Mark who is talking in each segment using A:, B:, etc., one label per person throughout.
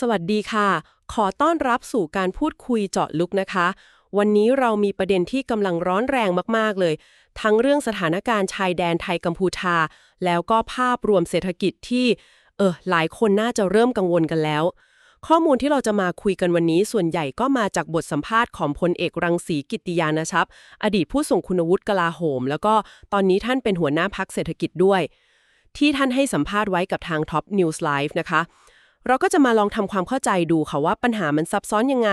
A: สวัสดีค่ะ ขอต้อนรับสู่การพูดคุยเจาะลึกนะคะ วันนี้เรามีประเด็นที่กำลังร้อนแรงมาก ๆ เลย ทั้งเรื่องสถานการณ์ชายแดนไทยกัมพูชา แล้วก็ภาพรวมเศรษฐกิจที่ เออ หลายคนน่าจะเริ่มกังวลกันแล้ว ข้อมูลที่เราจะมาคุยกันวันนี้ส่วนใหญ่ก็มาจากบทสัมภาษณ์ของพลเอกรังสีกิติยานะชับ อดีตผู้ทรงคุณวุฒิกลาโหม แล้วก็ตอนนี้ท่านเป็นหัวหน้าพักเศรษฐกิจด้วย ที่ท่านให้สัมภาษณ์ไว้กับทาง Top News Live นะคะ เราก็จะมาลองทำความเข้าใจดูค่ะว่าปัญหามันซับซ้อนยังไง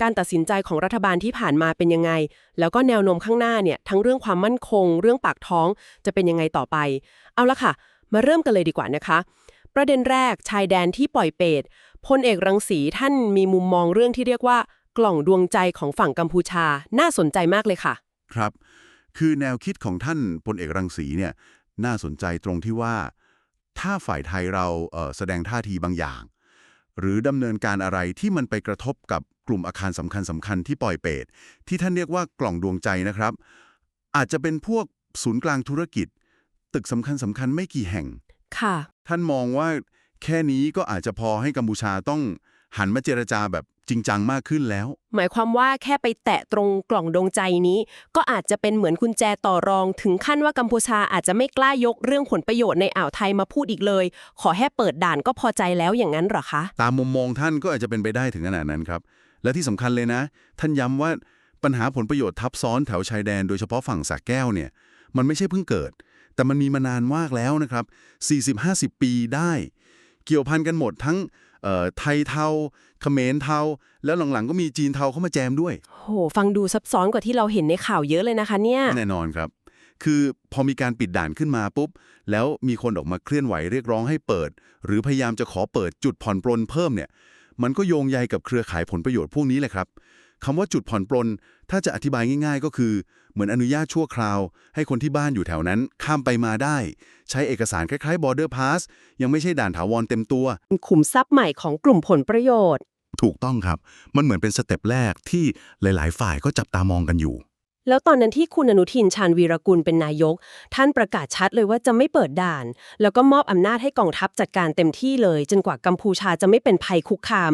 A: การตัดสินใจของรัฐบาลที่ผ่านมาเป็นยังไง แล้วก็แนวโน้มข้างหน้าเนี่ยทั้งเรื่องความมั่นคง เรื่องปากท้องจะเป็นยังไงต่อไป เอาละค่ะ มาเริ่มกันเลยดีกว่านะคะ ประเด็นแรกชายแดนที่ปล่อยเปตพลเอกรังสีท่านมีมุมมองเรื่องที่เรียกว่า กล่องดวงใจของฝั่งกัมพูชา น่าสนใจมากเลยค่ะ
B: ครับ คือแนวคิดของท่านพลเอกรังสีเนี่ยน่าสนใจตรงที่ว่า ถ้าฝ่ายไทยเราเอ่อแสดงท่าทีบางอย่าง หรือดำเนินการอะไรที่มันไปกระทบกับกลุ่มอาคารสำคัญสำคัญที่ปล่อยเปตที่ท่านเรียกว่ากล่องดวงใจนะครับ อาจจะเป็นพวกศูนย์กลางธุรกิจ ตึกสำคัญสำคัญไม่กี่แห่ง
A: ค่ะ
B: ท่านมองว่าแค่นี้ก็อาจจะพอให้กัมพูชาต้องหันมาเจรจาแบบ จริงจังมากขึ้นแล้ว
A: หมายความว่าแค่ไปแตะตรงกล่องดวงใจนี้ ก็อาจจะเป็นเหมือนกุญแจต่อรองถึงขั้นว่ากัมพูชาอาจจะไม่กล้ายกเรื่องผลประโยชน์ในอ่าวไทยมาพูดอีกเลย ขอแค่เปิดด่านก็พอใจแล้วอย่างนั้นเหรอคะ
B: ตามมุมมองท่านก็อาจจะเป็นไปได้ถึงขนาดนั้นครับ และที่สำคัญเลยนะ ท่านย้ำว่าปัญหาผลประโยชน์ทับซ้อนแถวชายแดนโดยเฉพาะฝั่งสระแก้วเนี่ย มันไม่ใช่เพิ่งเกิด แต่มันมีมานานมากแล้วนะครับ40-50 ปีได้ เกี่ยวพันกันหมดทั้งเอ่อไทยเทา เขมรเทา แล้วหลังๆก็มีจีนเทาเข้ามาแจมด้วย
A: โห ฟังดูซับซ้อนกว่าที่เราเห็นในข่าวเยอะเลยนะคะเนี่ย
B: แน่นอนครับ คือพอมีการปิดด่านขึ้นมาปุ๊บ แล้วมีคนออกมาเคลื่อนไหวเรียกร้องให้เปิด หรือพยายามจะขอเปิดจุดผ่อนปลนเพิ่มเนี่ย มันก็โยงใยกับเครือข่ายผลประโยชน์พวกนี้แหละครับคำว่าจุดผ่อนปลน ถ้าจะอธิบายง่าย ๆ ก็คือ เหมือนอนุญาตชั่วคราว ให้คนที่บ้านอยู่แถวนั้น ข้ามไปมาได้ ใช้เอกสารคล้ายๆ border pass ยังไม่ใช่ด่านถาวรเต็มตัว
A: ขุมทรัพย์ใหม่ของกลุ่มผลประโยชน์
B: ถูกต้องครับ มันเหมือนเป็นสเต็ปแรกที่หลาย ๆ ฝ่ายก็จับตามองกันอยู่
A: แล้วตอนนั้นที่คุณอนุทินชาญวีรกุลเป็นนายก ท่านประกาศชัดเลยว่าจะไม่เปิดด่าน แล้วก็มอบอำนาจให้กองทัพจัดการเต็มที่เลย จนกว่ากัมพูชาจะไม่เป็นภัยคุกคาม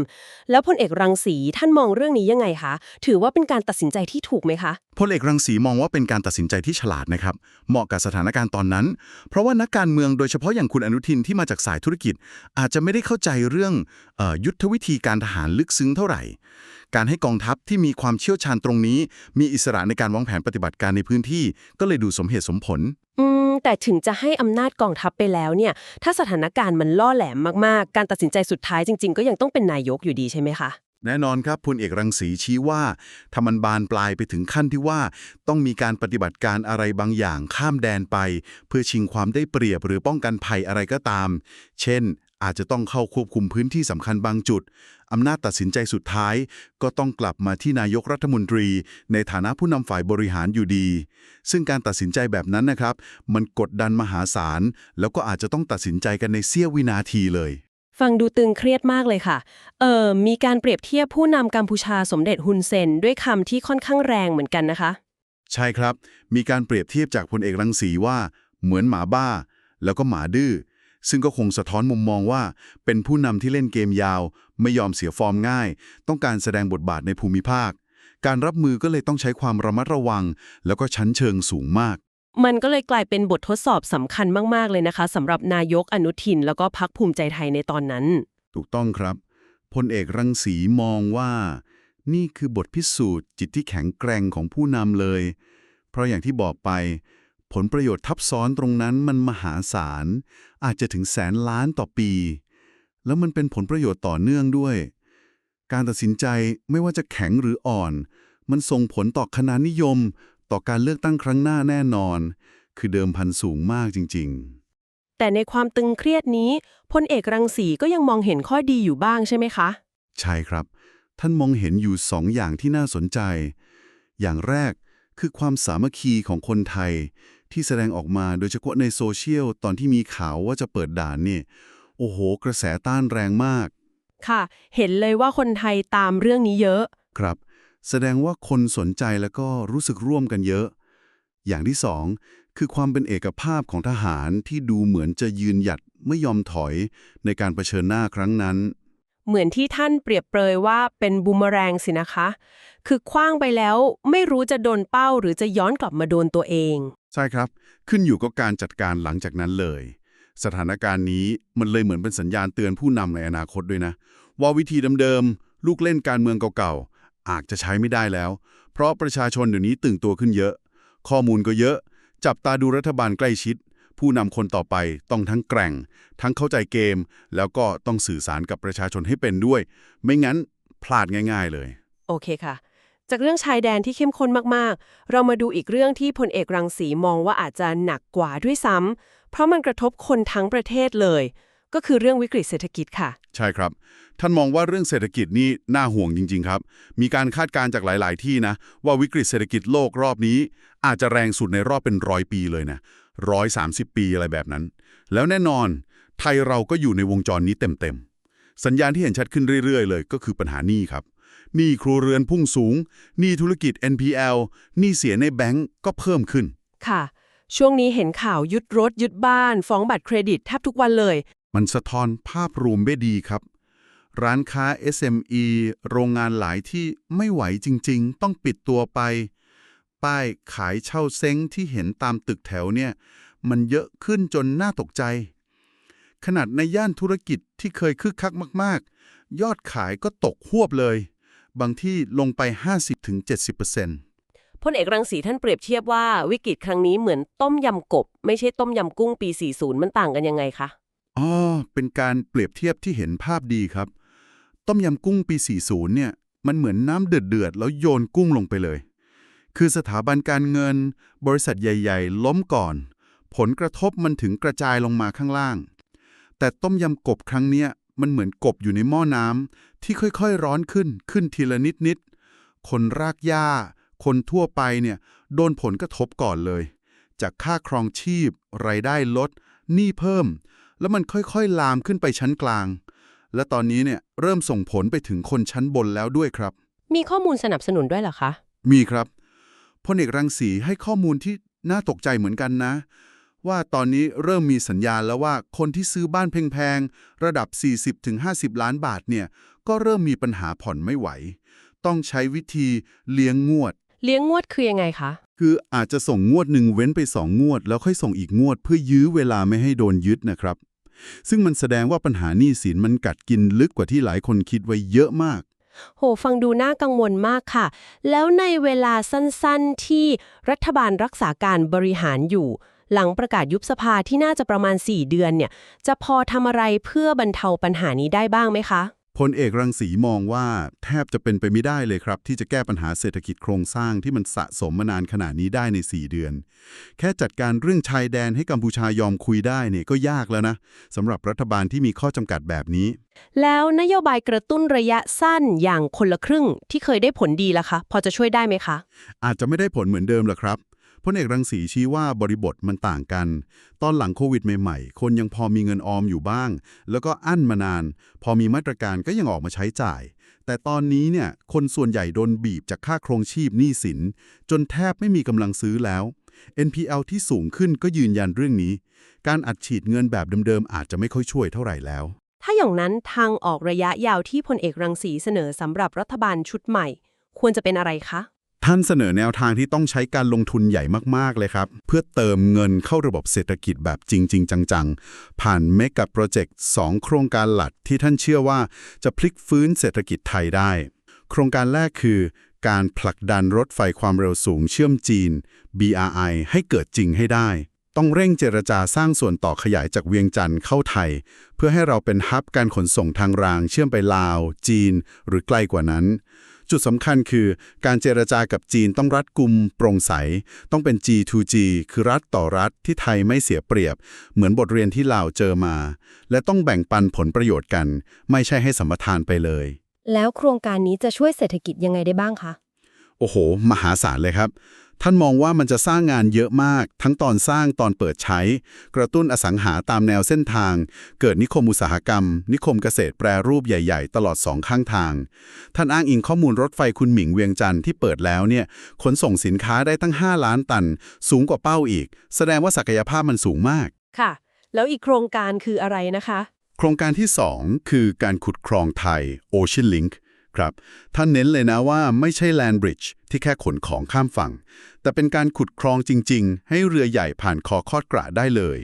A: แล้วพลเอกรังสีท่านมองเรื่องนี้ยังไงคะถือว่าเป็นการตัดสินใจที่ถูกไหมคะ
B: พลเอกรังสีมองว่าเป็นการตัดสินใจที่ฉลาดนะครับเหมาะกับสถานการณ์ตอนนั้น เพราะว่านักการเมืองโดยเฉพาะอย่างคุณอนุทินที่มาจากสายธุรกิจ อาจจะไม่ได้เข้าใจเรื่องออยุทธวิธีการทหารลึกซึ้งเท่าไหร่ การให้กองทัพที่มีความเชี่ยวชาญตรงนี้ มีอิสระในการวางแผนปฏิบัติการในพื้นที่ ก็เลยดูสมเหตุสมผล
A: อืม แต่ถึงจะให้อำนาจกองทัพไปแล้วเนี่ย ถ้าสถานการณ์มันล่อแหลมมากๆ การตัดสินใจสุดท้ายจริง ๆ ก็ยังต้องเป็นนายกอยู่ดีใช่ไหมคะ
B: แน่นอนครับพลเอกรังสีชี้ว่าถ้ามันบานปลายไปถึงขั้นที่ว่า ต้องมีการปฏิบัติการอะไรบางอย่างข้ามแดนไป เพื่อชิงความได้เปรียบหรือป้องกันภัยอะไรก็ตาม เช่น อาจจะต้องเข้าควบคุมพื้นที่สำคัญบางจุด อำนาจตัดสินใจสุดท้าย ก็ต้องกลับมาที่นายกรัฐมนตรี ในฐานะผู้นำฝ่ายบริหารอยู่ดี ซึ่งการตัดสินใจแบบนั้นนะครับ มันกดดันมหาศาล แล้วก็อาจจะต้องตัดสินใจกันในเสี้ยววินาทีเลย
A: ฟังดูตึงเครียดมากเลยค่ะ เออมีการเปรียบเทียบผู้นำกัมพูชาสมเด็จฮุนเซนด้วยคำที่ค่อนข้างแรงเหมือนกันนะคะ
B: ใช่ครับ มีการเปรียบเทียบจากพลเอกรังสีว่า เหมือนหมาบ้า แล้วก็หมาดื้อ ซึ่งก็คงสะท้อนมุมมองว่า เป็นผู้นำที่เล่นเกมยาว ไม่ยอมเสียฟอร์มง่าย ต้องการแสดงบทบาทในภูมิภาค การรับมือก็เลยต้องใช้ความระมัดระวัง แล้วก็ชั้นเชิงสูงมาก
A: มันก็เลยกลายเป็นบททดสอบสำคัญมาก ๆ เลยนะคะสำหรับนายกอนุทิน แล้วก็พักภูมิใจไทยในตอนนั้น
B: ถูกต้องครับพลเอกรังสีมองว่า นี่คือบทพิสูจน์จิตที่แข็งแกร่งของผู้นำเลย เพราะอย่างที่บอกไป ผลประโยชน์ทับซ้อนตรงนั้นมันมหาศาล อาจจะถึงแสนล้านต่อปี แล้วมันเป็นผลประโยชน์ต่อเนื่องด้วย การตัดสินใจไม่ว่าจะแข็งหรืออ่อน มันส่งผลต่อคณะนิยม ต่อการเลือกตั้งครั้งหน้าแน่นอน คือเดิมพันสูงมากจริง ๆ
A: แต่ในความตึงเครียดนี้พลเอกรังสีก็ยังมองเห็นข้อดีอยู่บ้างใช่ไหมคะ
B: ใช่ครับ ท่านมองเห็นอยู่สองอย่างที่น่าสนใจ อย่างแรกคือความสามัคคีของคนไทย ที่แสดงออกมาโดยเฉพาะในโซเชียลตอนที่มีข่าวว่าจะเปิดด่านเนี่ย โอ้โห กระแสต้านแรงมาก
A: ค่ะ เห็นเลยว่าคนไทยตามเรื่องนี้เยอะ
B: ครับ แสดงว่าคนสนใจแล้วก็รู้สึกร่วมกันเยอะ อย่างที่สองคือความเป็นเอกภาพของทหารที่ดูเหมือนจะยืนหยัดไม่ยอมถอยในการเผชิญหน้าครั้งนั้น
A: เหมือนที่ท่านเปรียบเปรยว่าเป็นบูมเมอแรงสินะคะ คือคว้างไปแล้วไม่รู้จะโดนเป้าหรือจะย้อนกลับมาโดนตัวเอง
B: ใช่ครับ ขึ้นอยู่กับการจัดการหลังจากนั้นเลย สถานการณ์นี้มันเลยเหมือนเป็นสัญญาณเตือนผู้นำในอนาคตด้วยนะ ว่าวิธีเดิมๆลูกเล่นการเมืองเก่าๆอาจจะใช้ไม่ได้แล้ว เพราะประชาชนเดี๋ยวนี้ตื่นตัวขึ้นเยอะ ข้อมูลก็เยอะ จับตาดูรัฐบาลใกล้ชิด ผู้นำคนต่อไปต้องทั้งแกร่ง ทั้งเข้าใจเกม แล้วก็ต้องสื่อสารกับประชาชนให้เป็นด้วย ไม่งั้นพลาดง่าย ๆ เลย
A: โอเคค่ะ จากเรื่องชายแดนที่เข้มข้นมากๆ เรามาดูอีกเรื่องที่พลเอกรังสีมองว่าอาจจะหนักกว่าด้วยซ้ำเพราะมันกระทบคนทั้งประเทศเลย ก็คือเรื่องวิกฤตเศรษฐกิจค่ะ
B: ใช่ครับ ท่านมองว่าเรื่องเศรษฐกิจนี่น่าห่วงจริง ๆ ครับ มีการคาดการณ์จากหลาย ๆ ที่นะ ว่าวิกฤตเศรษฐกิจโลกรอบนี้ อาจจะแรงสุดในรอบเป็นร้อยปีเลยนะร้อยสามสิบปีอะไรแบบนั้น แล้วแน่นอน ไทยเราก็อยู่ในวงจรนี้เต็มๆสัญญาณที่เห็นชัดขึ้นเรื่อย ๆ เลย ก็คือปัญหาหนี้ครับ หนี้ครัวเรือนพุ่งสูง หนี้ธุรกิจ NPL หนี้เสียในแบงก์ก็เพิ่มขึ้น
A: ค่ะ ช่วงนี้เห็นข่าวยึดรถยึดบ้าน ฟ้องบัตรเครดิตแทบทุกวันเลย
B: มันสะท้อนภาพรวมไม่ดีครับ ร้านค้า SME โรงงานหลายที่ไม่ไหวจริง ๆ ต้องปิดตัวไป ป้ายขายเช่าเซ้งที่เห็นตามตึกแถวเนี่ย มันเยอะขึ้นจนน่าตกใจ ขนาดในย่านธุรกิจที่เคยคึกคักมาก ๆ ยอดขายก็ตกหวบเลย บางที่ลงไป 50-70%
A: พลเอกรังสีท่านเปรียบเทียบว่าวิกฤตครั้งนี้เหมือนต้มยำกบ ไม่ใช่ต้มยำกุ้งปี 40 มันต่างกันยังไงคะ
B: อ๋อเป็นการเปรียบเทียบที่เห็นภาพดีครับ ต้มยำกุ้งปี 40 เนี่ย มันเหมือนน้ำเดือดๆ แล้วโยนกุ้งลงไปเลย คือสถาบันการเงิน บริษัทใหญ่ ๆ ล้มก่อน ผลกระทบมันถึงกระจายลงมาข้างล่าง แต่ต้มยำกบครั้งเนี้ย มันเหมือนกบอยู่ในหม้อน้ำที่ค่อยๆร้อนขึ้นขึ้นทีละนิดๆคนรากหญ้า คนทั่วไปเนี่ยโดนผลกระทบก่อนเลย จากค่าครองชีพรายได้ลดหนี้เพิ่ม แล้วมันค่อยๆ ลามขึ้นไปชั้นกลาง และตอนนี้เนี่ยเริ่มส่งผลไปถึงคนชั้นบนแล้วด้วยครับ
A: มีข้อมูลสนับสนุนด้วยเหรอคะ
B: มีครับพลเอกรังสีให้ข้อมูลที่น่าตกใจเหมือนกันนะ ว่าตอนนี้เริ่มมีสัญญาณแล้วว่าคนที่ซื้อบ้านแพงๆ ระดับ 40-50 ล้านบาทเนี่ยก็เริ่มมีปัญหาผ่อนไม่ไหว ต้องใช้วิธีเลี้ยงงวด
A: เลี้ยงงวดคือยังไงคะ
B: คืออาจจะส่งงวดหนึ่งเว้นไปสองงวด แล้วค่อยส่งอีกงวด เพื่อยื้อเวลาไม่ให้โดนยึดนะครับ ซึ่งมันแสดงว่าปัญหาหนี้สินมันกัดกินลึกกว่าที่หลายคนคิดไว้เยอะมาก
A: โห ฟังดูน่ากังวลมากค่ะ แล้วในเวลาสั้นๆที่รัฐบาลรักษาการบริหารอยู่ หลังประกาศยุบสภาที่น่าจะประมาณ 4 เดือนเนี่ย จะพอทำอะไรเพื่อบรรเทาปัญหานี้ได้บ้างไหมคะ
B: พลเอกรังสีมองว่าแทบจะเป็นไปไม่ได้เลยครับ ที่จะแก้ปัญหาเศรษฐกิจโครงสร้างที่มันสะสมมานานขนาดนี้ได้ใน 4 เดือน แค่จัดการเรื่องชายแดนให้กัมพูชายอมคุยได้เนี่ยก็ยากแล้วนะสำหรับรัฐบาลที่มีข้อจำกัดแบบนี้
A: แล้วนโยบายกระตุ้นระยะสั้นอย่างคนละครึ่งที่เคยได้ผลดีล่ะคะ พอจะช่วยได้ไหมคะ
B: อาจจะไม่ได้ผลเหมือนเดิมหรอกครับ พลเอกรังสีชี้ว่าบริบทมันต่างกัน ตอนหลังโควิดใหม่ๆ คนยังพอมีเงินออมอยู่บ้าง แล้วก็อั้นมานาน พอมีมาตรการก็ยังออกมาใช้จ่าย แต่ตอนนี้เนี่ยคนส่วนใหญ่โดนบีบจากค่าครองชีพหนี้สิน จนแทบไม่มีกำลังซื้อแล้ว NPL ที่สูงขึ้นก็ยืนยันเรื่องนี้ การอัดฉีดเงินแบบเดิมๆอาจจะไม่ค่อยช่วยเท่าไหร่แล้ว
A: ถ้าอย่างนั้นทางออกระยะยาวที่พลเอกรังสีเสนอสำหรับรัฐบาลชุดใหม่ ควรจะเป็นอะไรคะ
B: ท่านเสนอแนวทางที่ต้องใช้การลงทุนใหญ่มาก ๆ เลยครับ เพื่อเติมเงินเข้าระบบเศรษฐกิจแบบจริง ๆ จัง ๆ ผ่านเมกะโปรเจกต์2โครงการหลักที่ท่านเชื่อว่าจะพลิกฟื้นเศรษฐกิจไทยได้ โครงการแรกคือการผลักดันรถไฟความเร็วสูงเชื่อมจีน BRI ให้เกิดจริงให้ได้ ต้องเร่งเจรจาสร้างส่วนต่อขยายจากเวียงจันทร์เข้าไทย เพื่อให้เราเป็นฮับการขนส่งทางรางเชื่อมไปลาว จีน หรือใกล้กว่านั้น จุดสำคัญคือการเจรจากับจีนต้องรัดกุมโปร่งใส ต้องเป็น G2G คือรัฐต่อรัฐที่ไทยไม่เสียเปรียบ เหมือนบทเรียนที่ลาวเจอมา และต้องแบ่งปันผลประโยชน์กัน ไม่ใช่ให้สัมปทานไปเลย
A: แล้วโครงการนี้จะช่วยเศรษฐกิจยังไงได้บ้างคะ
B: โอ้โห มหาศาลเลยครับ ท่านมองว่ามันจะสร้างงานเยอะมาก ทั้งตอนสร้างตอนเปิดใช้ กระตุ้นอสังหาตามแนวเส้นทาง เกิดนิคมอุตสาหกรรม นิคมเกษตรแปรรูปใหญ่ ๆ ตลอดสองข้างทาง ท่านอ้างอิงข้อมูลรถไฟคุณหมิงเวียงจันทร์ที่เปิดแล้วเนี่ยขนส่งสินค้าได้ตั้ง 5 ล้านตัน สูงกว่าเป้าอีก แสดงว่าศักยภาพมันสูงมาก
A: ค่ะ แล้วอีกโครงการคืออะไรนะคะ
B: โครงการที่ 2 คือการขุดคลองไทย Ocean Link ครับ ท่านเน้นเลยนะว่าไม่ใช่ Land Bridge ที่แค่ขนของข้ามฝั่ง แต่เป็นการขุดคลองจริง ๆ ให้เรือใหญ่ผ่านคอคอดกระได้เลย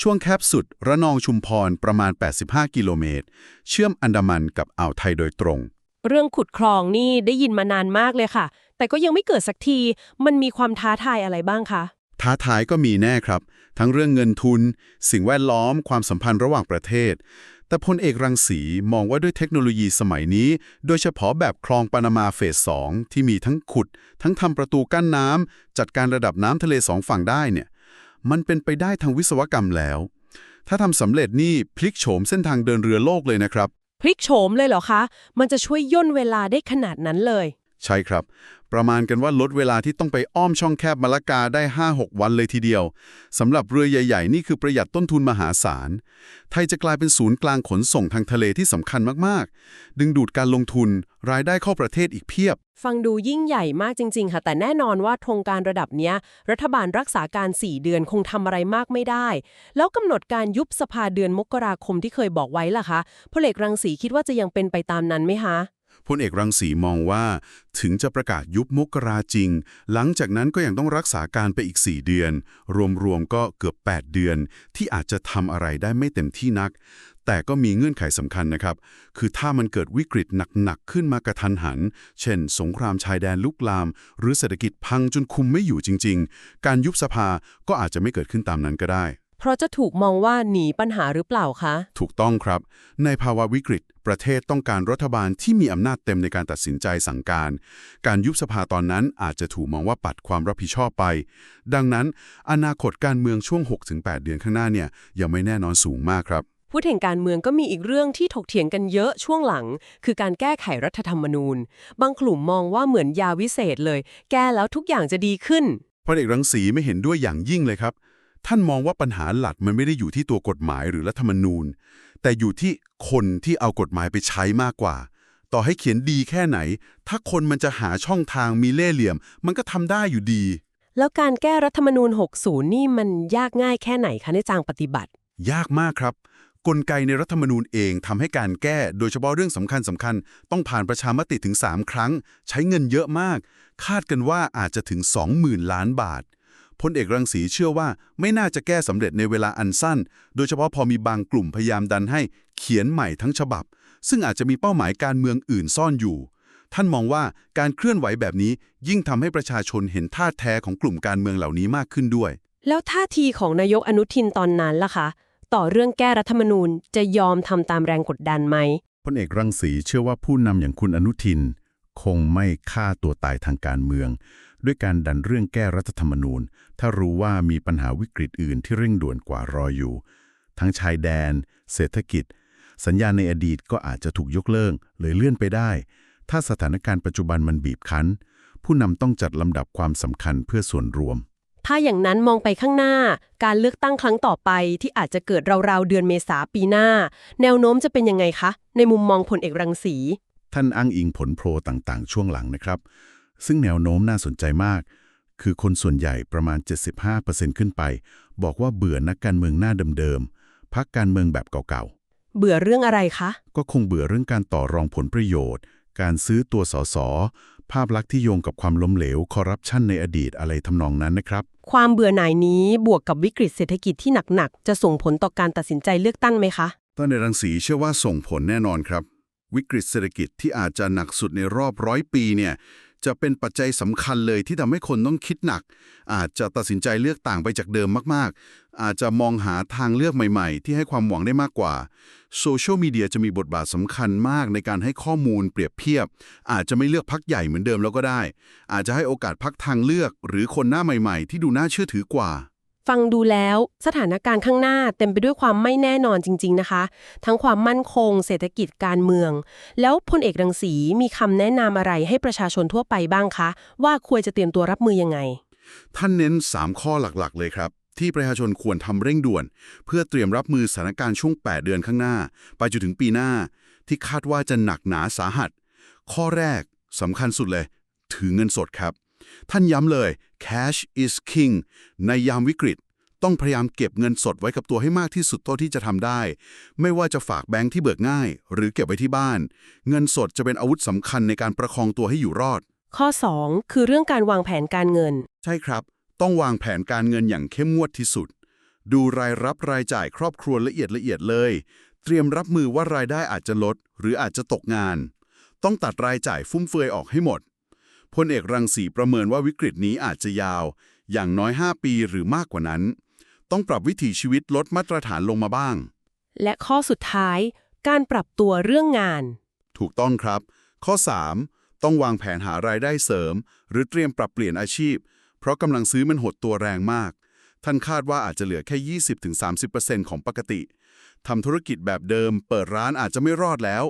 B: ช่วงแคบสุด ระนองชุมพรประมาณ 85 กิโลเมตร เชื่อมอันดามันกับอ่าวไทยโดยตรง
A: เรื่องขุดคลองนี่ได้ยินมานานมากเลยค่ะ แต่ก็ยังไม่เกิดสักที มันมีความท้าทายอะไรบ้างคะ
B: ท้าทายก็มีแน่ครับ ทั้งเรื่องเงินทุน สิ่งแวดล้อมความสัมพันธ์ระหว่างประเทศ แต่พลเอกรังสีมองว่าด้วยเทคโนโลยีสมัยนี้ โดยเฉพาะแบบคลองปานามาเฟสสองที่มีทั้งขุด ทั้งทำประตูกั้นน้ำจัดการระดับน้ำทะเลสองฝั่งได้เนี่ยมันเป็นไปได้ทางวิศวกรรมแล้ว ถ้าทำสำเร็จนี่พลิกโฉมเส้นทางเดินเรือโลกเลยนะครับ
A: พลิกโฉมเลยเหรอคะ มันจะช่วยย่นเวลาได้ขนาดนั้นเลย
B: ใช่ครับ ประมาณกันว่าลดเวลาที่ต้องไปอ้อมช่องแคบมาละกาได้ 5-6 วันเลยทีเดียวสำหรับเรือใหญ่ ๆ นี่คือประหยัดต้นทุนมหาศาล ไทยจะกลายเป็นศูนย์กลางขนส่งทางทะเลที่สำคัญมากๆ ดึงดูดการลงทุนรายได้เข้าประเทศอีกเพียบ
A: ฟังดูยิ่งใหญ่มากจริง ๆ ค่ะ แต่แน่นอนว่าโครงการระดับนี้ รัฐบาลรักษาการ 4 เดือนคงทำอะไรมากไม่ได้ แล้วกำหนดการยุบสภาเดือนมกราคมที่เคยบอกไว้ล่ะคะพลเอกรังสีคิดว่าจะยังเป็นไปตามนั้นไหมคะ
B: พลเอกรังสีมองว่า ถึงจะประกาศยุบมกราจริง หลังจากนั้นก็ยังต้องรักษาการไปอีก 4 เดือน รวมๆก็เกือบ 8 เดือน ที่อาจจะทำอะไรได้ไม่เต็มที่นัก แต่ก็มีเงื่อนไขสำคัญนะครับ คือถ้ามันเกิดวิกฤตหนักๆขึ้นมากระทันหัน เช่น สงครามชายแดนลุกลาม หรือเศรษฐกิจพังจนคุมไม่อยู่จริง ๆ การยุบสภาก็อาจจะไม่เกิดขึ้นตามนั้นก็ได้
A: เพราะจะถูกมองว่าหนีปัญหาหรือเปล่าคะ
B: ถูกต้องครับ ในภาวะวิกฤต ประเทศต้องการรัฐบาลที่มีอำนาจเต็มในการตัดสินใจสั่งการ การยุบสภาตอนนั้นอาจจะถูกมองว่าปัดความรับผิดชอบไป ดังนั้น อนาคตการเมืองช่วง 6-8 เดือนข้างหน้าเนี่ยยังไม่แน่นอนสูงมากครับ
A: พูดถึงการเมืองก็มีอีกเรื่องที่ถกเถียงกันเยอะช่วงหลัง คือการแก้ไขรัฐธรรมนูญ บางกลุ่มมองว่าเหมือนยาวิเศษเลย แก้แล้วทุกอย่างจะดีขึ้น
B: พลเอกรังสีไม่เห็นด้วยอย่างยิ่งเลยครับ ท่านมองว่าปัญหาหลักมันไม่ได้อยู่ที่ตัวกฎหมายหรือรัฐธรรมนูญ แต่อยู่ที่คนที่เอากฎหมายไปใช้มากกว่า ต่อให้เขียนดีแค่ไหน ถ้าคนมันจะหาช่องทางมีเล่ห์เหลี่ยม มันก็ทำได้อยู่ดี
A: แล้วการแก้รัฐธรรมนูญ 60 นี่มันยากง่ายแค่ไหนคะในจางปฏิบัติ
B: ยากมากครับ กลไกในรัฐธรรมนูญเองทำให้การแก้ โดยเฉพาะเรื่องสำคัญสำคัญๆต้องผ่านประชามติถึง 3 ครั้ง ใช้เงินเยอะมาก คาดกันว่าอาจจะถึง 20,000 ล้านบาท พลเอกรังสีเชื่อว่าไม่น่าจะแก้สำเร็จในเวลาอันสั้น โดยเฉพาะพอมีบางกลุ่มพยายามดันให้เขียนใหม่ทั้งฉบับ ซึ่งอาจจะมีเป้าหมายการเมืองอื่นซ่อนอยู่ ท่านมองว่าการเคลื่อนไหวแบบนี้ยิ่งทำให้ประชาชนเห็นท่าแท้ของกลุ่มการเมืองเหล่านี้มากขึ้นด้วย
A: แล้วท่าทีของนายกอนุทินตอนนั้นล่ะคะ ต่อเรื่องแก้รัฐธรรมนูญจะยอมทำตามแรงกดดันไหม
B: พลเอกรังสีเชื่อว่าผู้นำอย่างคุณอนุทิน คงไม่ฆ่าตัวตายทางการเมือง ด้วยการดันเรื่องแก้รัฐธรรมนูญ ถ้ารู้ว่ามีปัญหาวิกฤตอื่นที่เร่งด่วนกว่ารออยู่ ทั้งชายแดน เศรษฐกิจ สัญญาในอดีตก็อาจจะถูกยกเลิกหรือเลื่อนไปได้ ถ้าสถานการณ์ปัจจุบันมันบีบคั้น ผู้นำต้องจัดลำดับความสำคัญเพื่อส่วนรวม
A: ถ้าอย่างนั้นมองไปข้างหน้า การเลือกตั้งครั้งต่อไปที่อาจจะเกิดราวๆเดือนเมษาปีหน้า แนวโน้มจะเป็นยังไงคะ ในมุมมองพลเอกรังสี
B: ท่านอ้างอิงผลโพลต่างๆ ช่วงหลังนะครับ ซึ่งแนวโน้มน่าสนใจมาก คือคนส่วนใหญ่ประมาณ 75%ขึ้นไป บอกว่าเบื่อนักการเมืองหน้าเดิมๆพักการเมืองแบบเก่า
A: เบื่อเรื่องอะไรคะ
B: ๆก็คงเบื่อเรื่องการต่อรองผลประโยชน์ การซื้อตัวสสภาพลักษณ์ที่โยงกับความล้มเหลว คอร์รัปชันในอดีตอะไรทำนองนั้นนะครับ
A: ความเบื่อหน่ายนี้บวกกับวิกฤตเศรษฐกิจที่หนัก ๆ จะส่งผลต่อการตัดสินใจเลือกตั้งไหมคะ
B: ต้นในรังสีเชื่อว่าส่งผลแน่นอนครับ วิกฤตเศรษฐกิจที่อาจจะหนักสุดในรอบร้อยปีเนี่ย จะเป็นปัจจัยสำคัญเลยที่ทำให้คนต้องคิดหนัก อาจจะตัดสินใจเลือกต่างไปจากเดิมมากๆ อาจจะมองหาทางเลือกใหม่ๆ ที่ให้ความหวังได้มากกว่าโซเชียลมีเดียจะมีบทบาทสำคัญมากในการให้ข้อมูลเปรียบเทียบ อาจจะไม่เลือกพักใหญ่เหมือนเดิมแล้วก็ได้ อาจจะให้โอกาสพักทางเลือก หรือคนหน้าใหม่ ๆ ที่ดูน่าเชื่อถือกว่า
A: ฟังดูแล้วสถานการณ์ข้างหน้าเต็มไปด้วยความไม่แน่นอนจริง ๆนะคะ ทั้งความมั่นคง เศรษฐกิจการเมือง แล้วพลเอกรังสีมีคำแนะนำอะไรให้ประชาชนทั่วไปบ้างคะ ว่าควรจะเตรียมตัวรับมือยังไง
B: ท่านเน้น 3 ข้อหลักๆ เลยครับ ที่ประชาชนควรทำเร่งด่วน เพื่อเตรียมรับมือสถานการณ์ช่วง 8 เดือนข้างหน้า ไปจนถึงปีหน้า ที่คาดว่าจะหนักหนาสาหัส ข้อแรกสำคัญสุดเลย ถือเงินสดครับ ท่านย้ำเลย cash is king ในยามวิกฤต ต้องพยายามเก็บเงินสดไว้กับตัวให้มากที่สุดเท่าที่จะทำได้ ไม่ว่าจะฝากแบงค์ที่เบิกง่าย หรือเก็บไว้ที่บ้าน เงินสดจะเป็นอาวุธสำคัญในการประคองตัวให้อยู่รอด
A: ข้อ 2 คือเรื่องการวางแผนการเงิน
B: ใช่ครับ ต้องวางแผนการเงินอย่างเข้มงวดที่สุด ดูรายรับรายจ่ายครอบครัวละเอียดละเอียดเลย เตรียมรับมือว่ารายได้อาจจะลด หรืออาจจะตกงาน ต้องตัดรายจ่ายฟุ่มเฟือยออกให้หมด พลเอกรังสีประเมินว่าวิกฤตนี้อาจจะยาว อย่างน้อย 5 ปีหรือมากกว่านั้น ต้องปรับวิถีชีวิตลดมาตรฐานลงมาบ้าง
A: และข้อสุดท้าย การปรับตัวเรื่องงาน
B: ถูกต้องครับ ข้อ 3 ต้องวางแผนหารายได้เสริม หรือเตรียมปรับเปลี่ยนอาชีพ เพราะกำลังซื้อมันหดตัวแรงมาก ท่านคาดว่าอาจจะเหลือแค่ 20-30%ของปกติทำธุรกิจแบบเดิม เปิดร้านอาจจะไม่รอดแล้ว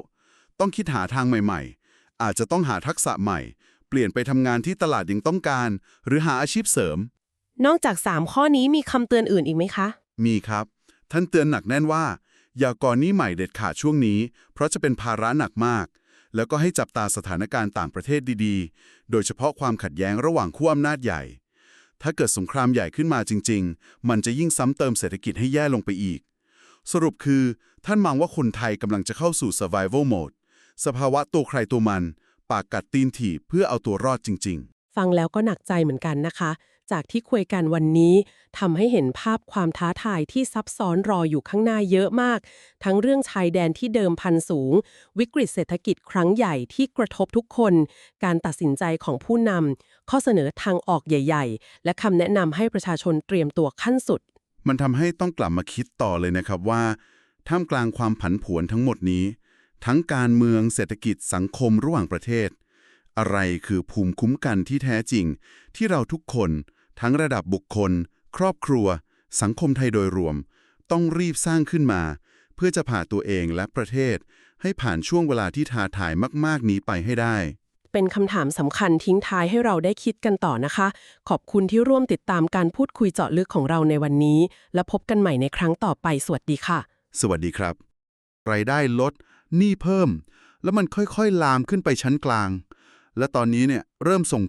B: ต้องคิดหาทางใหม่ ๆ อาจจะต้องหาทักษะใหม่ เปลี่ยนไปทำงานที่ตลาดยังต้องการ หรือหาอาชีพเสริม
A: นอกจาก 3 ข้อนี้มีคำเตือนอื่นอีกไหมคะ
B: มีครับ ท่านเตือนหนักแน่นว่า อย่าก่อนหนี้ใหม่เด็ดขาดช่วงนี้ เพราะจะเป็นภาระหนักมาก แล้วก็ให้จับตาสถานการณ์ต่างประเทศดีๆ โดยเฉพาะความขัดแย้งระหว่างขั้วอำนาจใหญ่ ถ้าเกิดสงครามใหญ่ขึ้นมาจริง ๆ มันจะยิ่งซ้ำเติมเศรษฐกิจให้แย่ลงไปอีก สรุปคือ ท่านมองว่าคนไทยกำลังจะเข้าสู่ survival mode สภาวะตัวใครตัวมัน ปากกัดตีนถีบเพื่อเอาตัวรอดจริง ๆ
A: ฟังแล้วก็หนักใจเหมือนกันนะคะ จากที่คุยกันวันนี้ทำให้เห็นภาพความท้าทายที่ซับซ้อนรออยู่ข้างหน้าเยอะมาก ทั้งเรื่องชายแดนที่เดิมพันสูง วิกฤตเศรษฐกิจครั้งใหญ่ที่กระทบทุกคน การตัดสินใจของผู้นำข้อเสนอทางออกใหญ่ ๆ และคำแนะนำให้ประชาชนเตรียมตัวขั้นสุด
B: มันทำให้ต้องกลับมาคิดต่อเลยนะครับว่า ท่ามกลางความผันผวนทั้งหมดนี้ ทั้งการเมืองเศรษฐกิจสังคมระหว่างประเทศ อะไรคือภูมิคุ้มกันที่แท้จริง ที่เราทุกคน ทั้งระดับบุคคล ครอบครัว สังคมไทยโดยรวม ต้องรีบสร้างขึ้นมา เพื่อจะผ่าตัวเองและประเทศ ให้ผ่านช่วงเวลาที่ท้าทายมาก ๆ นี้ไปให้ได้
A: เป็นคำถามสำคัญทิ้งท้ายให้เราได้คิดกันต่อนะคะ ขอบคุณที่ร่วมติดตามการพูดคุยเจาะลึกของเราในวันนี้ และพบกันใหม่ในครั้งต่อไป สวัสดีค่ะ
B: สวัสดีครับ รายได้ลด หนี้เพิ่ม แล้วมันค่อยๆ ลามขึ้นไปชั้นกลาง และตอนนี้เนี่ยเริ่มส่ง